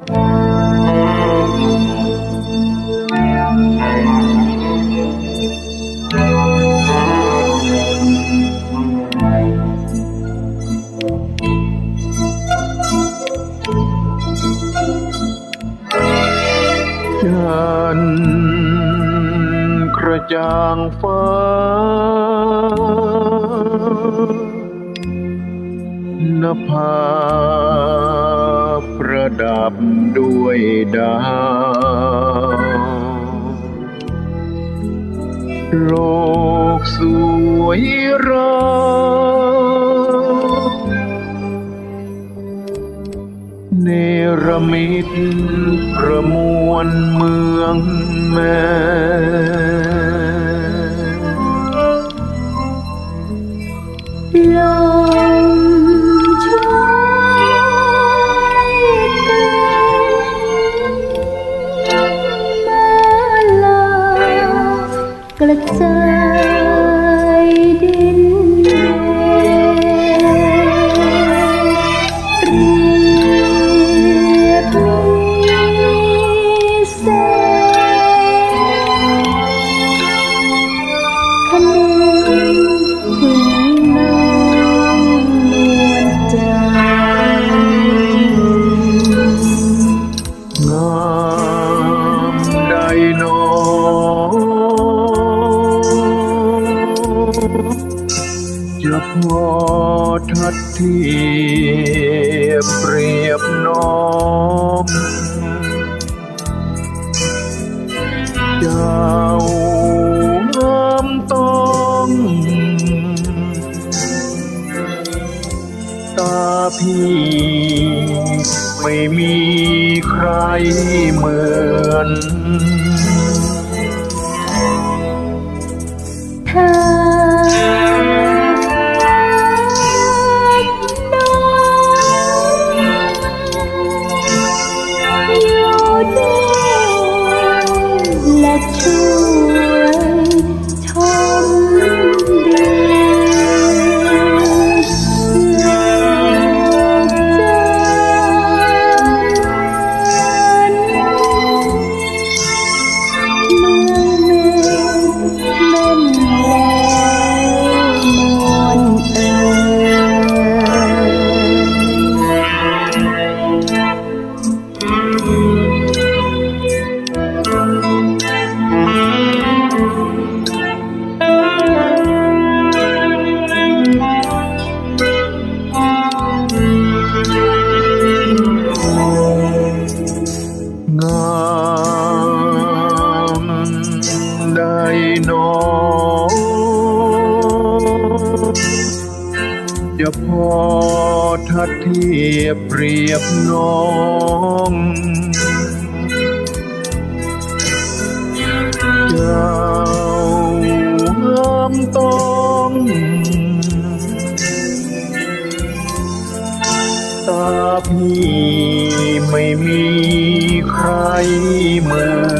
จันกระจ่างฟ้า นภา ดับด้วยดาว โลกสวยราเนรมิตประมวลเมืองแม่ กระจายดิน จะพอทัดเทียบเปรียบน้องเจ้างามต้องตาพี่ไม่มีใครเหมือนามใดหนอจะพอทัดเทียบเปรียบน้อง ตาพี่ไม่มีใครเหมือน